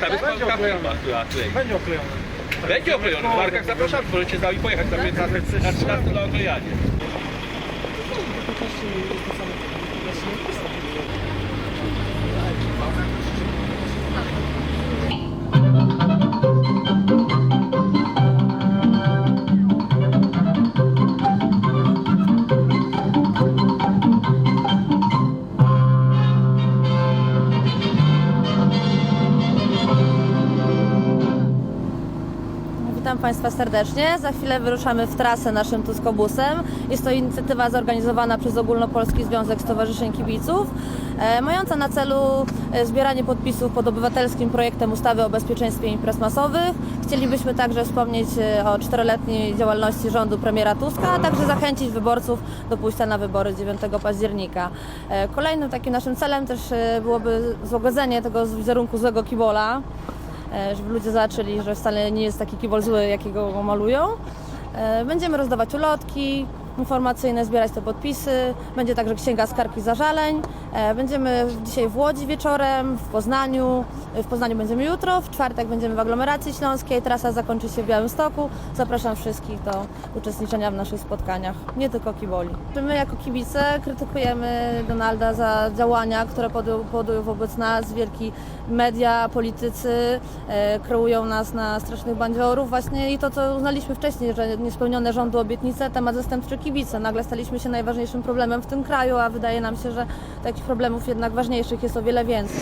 Tam jest Będzie pan oklejony. firma, która klei. Będzie oklejony. Będzie oklejony. W Markach zapraszam, możecie z nami pojechać na 15 na 13 na oklejanie. Witam Państwa serdecznie. Za chwilę wyruszamy w trasę naszym Tuskobusem. Jest to inicjatywa zorganizowana przez Ogólnopolski Związek Stowarzyszeń Kibiców, e, mająca na celu e, zbieranie podpisów pod obywatelskim projektem ustawy o bezpieczeństwie imprez masowych. Chcielibyśmy także wspomnieć e, o czteroletniej działalności rządu premiera Tuska, a także zachęcić wyborców do pójścia na wybory 9 października. Kolejnym takim naszym celem też byłoby złagodzenie tego wizerunku złego kibola żeby ludzie zobaczyli, że wcale nie jest taki kibol zły, jakiego go malują. E, Będziemy rozdawać ulotki informacyjne, zbierać te podpisy. Będzie także księga skarg zażaleń. E, Będziemy dzisiaj w Łodzi wieczorem, w Poznaniu. W Poznaniu będziemy jutro, w czwartek będziemy w aglomeracji śląskiej. Trasa zakończy się w Białymstoku. Zapraszam wszystkich do uczestniczenia w naszych spotkaniach, nie tylko kiboli. My jako kibice krytykujemy Donalda za działania, które podjął, wobec nas. Wielki media, politycy e, kreują nas na strasznych bandziorów. Właśnie i to, co uznaliśmy wcześniej, że niespełnione rządu obietnice, temat zastępczy kibice. Nagle staliśmy się najważniejszym problemem w tym kraju, a wydaje nam się, że takich problemów jednak ważniejszych jest o wiele więcej.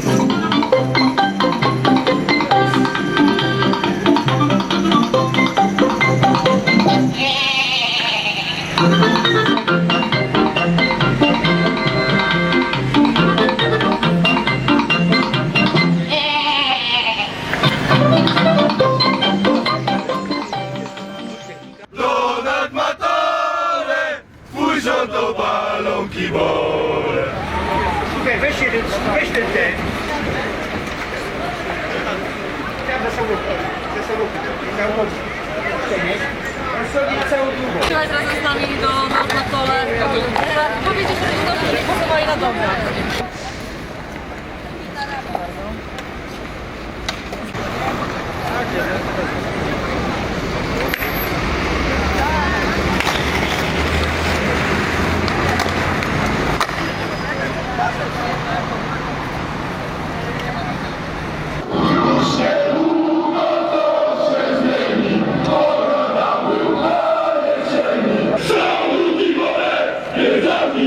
Donald Matole, twój rząd to balonki bole. Słuchaj, weź jeden, weź ten ten. Ja za samochód, za samochód, za samochód. Solid całą długą. Przyjechać razem z nami do, na, na kole, powiedzieć, że dobry, że głosowali na dobra. Trzeba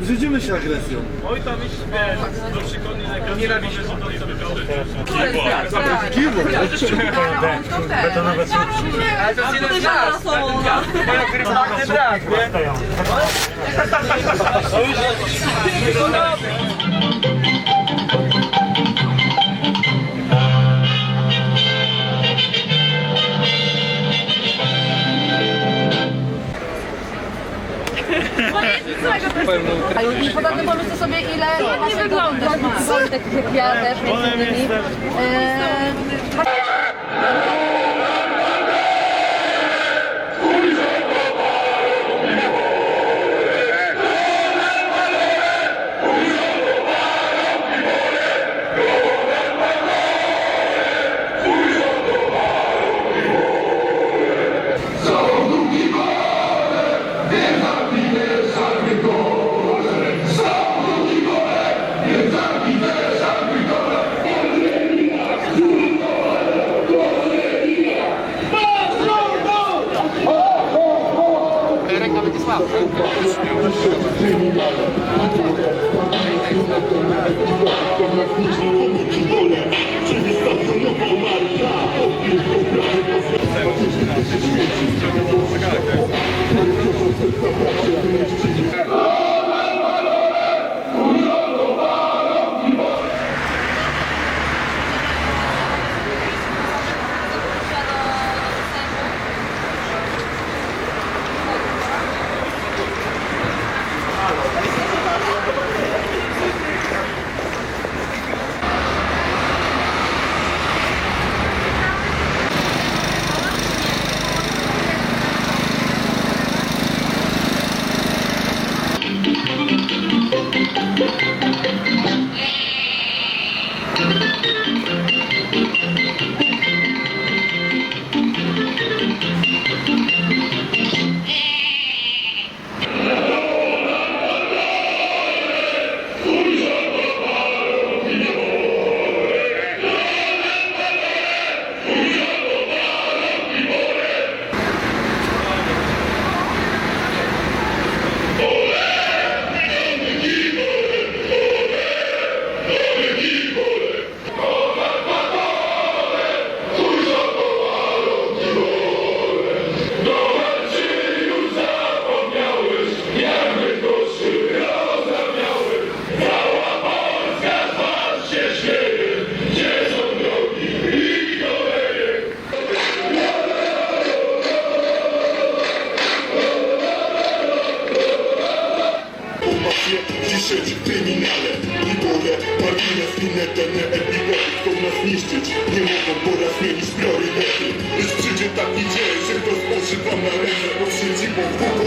Brzydzimy się agresją. Oj tam iść do przykładu nienawiści. Kiwo. Ale to jest jeden czas. Moja prywatny brak, nie? I poza tym pomyślcie sobie, ile nie wygląda takich jak ja też między innymi. Eee, Mafie, kryminale. Libore, margines, ineterne epigody Chcą nas niszczyć, nie mogą po raz zmienić priorytety Lecz przyjdzie taki dzień, że to spoży wam na ręce Rozsiedzi po dwóch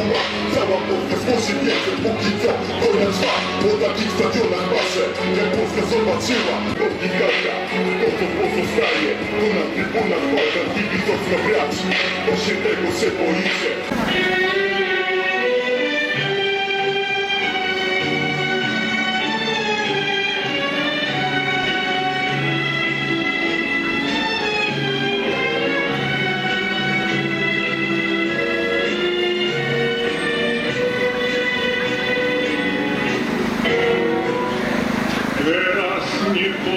Cała Polska złoży wiedzę Póki co wojna trwa. Po takich stadionach masze Jak Polska zobaczyła. Odnikata, to co pozostaje To na trybunach walka Kibicowska brać To się tego, że boicie